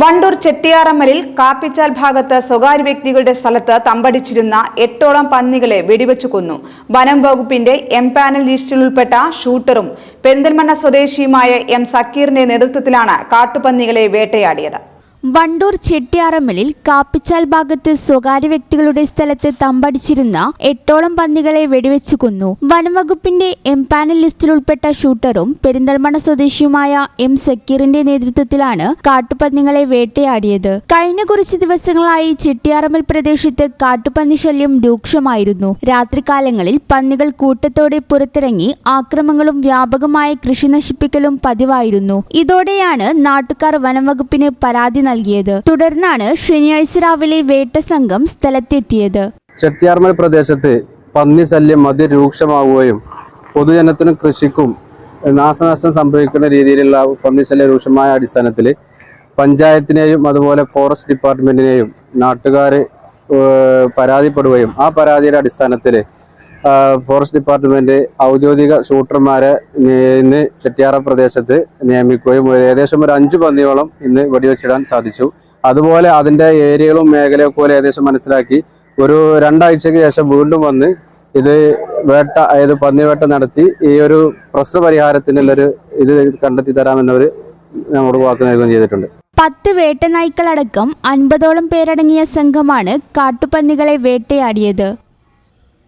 വണ്ടൂർ ചെട്ടിയാറമ്മലിൽ കാപ്പിച്ചാൽ ഭാഗത്ത് സ്വകാര്യ വ്യക്തികളുടെ സ്ഥലത്ത് തമ്പടിച്ചിരുന്ന എട്ടോളം പന്നികളെ വെടിവെച്ചു കൊന്നു. വനം വകുപ്പിന്റെ എം പാനൽ ലിസ്റ്റിൽ ഉൾപ്പെട്ട ഷൂട്ടറും പെരിന്തൽമണ്ണ സ്വദേശിയുമായ എം സക്കീറിന്റെ നേതൃത്വത്തിലാണ് കാട്ടുപന്നികളെ വേട്ടയാടിയത്. വണ്ടൂർ ചെട്ടിയാറമ്മലിൽ കാപ്പിച്ചാൽ ഭാഗത്ത് സ്വകാര്യ വ്യക്തികളുടെ സ്ഥലത്ത് തമ്പടിച്ചിരുന്ന എട്ടോളം പന്നികളെ വെടിവെച്ചു കൊന്നു. വനംവകുപ്പിന്റെ എം പാനൽ ലിസ്റ്റിൽ ഉൾപ്പെട്ട ഷൂട്ടറും പെരിന്തൽമണ്ണ സ്വദേശിയുമായ എം സക്കീറിന്റെ നേതൃത്വത്തിലാണ് കാട്ടുപന്നികളെ വേട്ടയാടിയത്. കഴിഞ്ഞ കുറച്ച് ദിവസങ്ങളായി ചെട്ടിയാറമ്മൽ പ്രദേശത്ത് കാട്ടുപന്നി ശല്യം രൂക്ഷമായിരുന്നു. രാത്രികാലങ്ങളിൽ പന്നികൾ കൂട്ടത്തോടെ പുറത്തിറങ്ങി ആക്രമങ്ങളും വ്യാപകമായ കൃഷി നശിപ്പിക്കലും പതിവായിരുന്നു. ഇതോടെയാണ് നാട്ടുകാർ വനംവകുപ്പിന് പരാതി നൽകിയത്. തുടർന്നാണ് ശനിയാഴ്ച രാവിലെ വേട്ട സംഘം സ്ഥലത്തെത്തിയത്. ചെട്ടിയാർമൽ പ്രദേശത്ത് പന്നി ശല്യം അതിരൂക്ഷമാവുകയും പൊതുജനത്തിനും കൃഷിക്കും നാശനഷ്ടം സംഭവിക്കുന്ന രീതിയിലുള്ള പന്നി ശല്യം രൂക്ഷമായ അടിസ്ഥാനത്തിൽ പഞ്ചായത്തിനെയും അതുപോലെ ഫോറസ്റ്റ് ഡിപ്പാർട്ട്മെന്റിനെയും നാട്ടുകാർ പരാതിപ്പെടുകയും ആ പരാതിയുടെ അടിസ്ഥാനത്തിൽ ഫോറസ്റ്റ് ഡിപ്പാർട്ട്മെന്റ് ഔദ്യോഗിക ഷൂട്ടർമാരെ ഇന്ന് ചെട്ടിയാറ പ്രദേശത്ത് നിയമിക്കുകയും ഏകദേശം ഒരു അഞ്ച് പന്നിയോളം ഇന്ന് വെടിവെച്ചിടാൻ സാധിച്ചു. അതുപോലെ അതിന്റെ ഏരിയകളും മേഖലയും പോലെ ഏകദേശം മനസ്സിലാക്കി ഒരു രണ്ടാഴ്ചയ്ക്ക് ശേഷം വീണ്ടും വന്ന് ഇത് വേട്ട അതായത് പന്നി പന്നിവേട്ട നടത്തി ഈ ഒരു പ്രശ്ന പരിഹാരത്തിനുള്ളൊരു ഇത് കണ്ടെത്തി തരാമെന്നവർ ഞങ്ങളോട് വാക്ക് നൽകുകയും ചെയ്തിട്ടുണ്ട്. പത്ത് വേട്ടനായ്ക്കളടക്കം അൻപതോളം പേരടങ്ങിയ സംഘമാണ് കാട്ടുപന്നികളെ വേട്ടയാടിയത്.